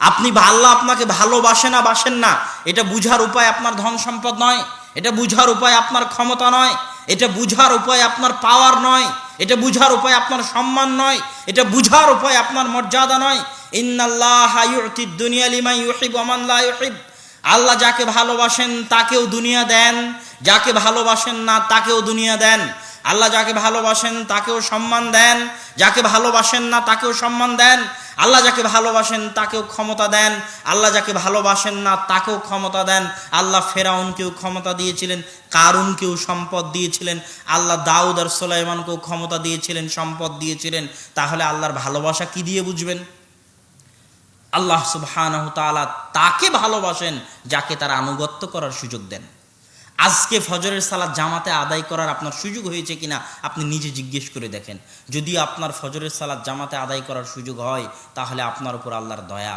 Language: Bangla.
আপনি আল্লাহ আপনাকে ভালোবাসে না, বাসেন না। এটা বুঝার উপায় আপনার ধন সম্পদ নয়। এটা বুঝার উপায় আপনার ক্ষমতা নয়। এটা বুঝার উপায় আপনার পাওয়ার নয়। এটা বুঝার উপায় আপনার সম্মান নয়। এটা বুঝার উপায় আপনার মর্যাদা নয়। আল্লাহ যাকে ভালোবাসেন, তাকেও দুনিয়া দেন। যাকে ভালোবাসেন না, তাকেও দুনিয়া দেন। আল্লাহ যাকে ভালোবাসেন তাকেও সম্মান দেন। যাকে ভালোবাসেন না তাকেও সম্মান দেন। আল্লাহ যাকে ভালোবাসেন তাকেও ক্ষমতা দেন। আল্লাহ যাকে ভালোবাসেন না তাকেও ক্ষমতা দেন। আল্লাহ ফেরাউনকেও ক্ষমতা দিয়েছিলেন, কারুনকেও সম্পদ দিয়েছিলেন। আল্লাহ দাউদ আর সোলাইমানকেও ক্ষমতা দিয়েছিলেন, সম্পদ দিয়েছিলেন। তাহলে আল্লাহর ভালোবাসা কি দিয়ে বুঝবেন? আল্লাহ সুবহানাহু তাআলা তাকে ভালোবাসেন যাকে তার আনুগত্য করার সুযোগ দেন। আজকে ফজরের সালাদ জামাতে আদায় করার আপনার সুযোগ হয়েছে কিনা আপনি নিজে জিজ্ঞেস করে দেখেন। যদি আপনার ফজরের সালাদ জামাতে আদায় করার সুযোগ হয়, তাহলে আপনার উপর আল্লাহর দয়া।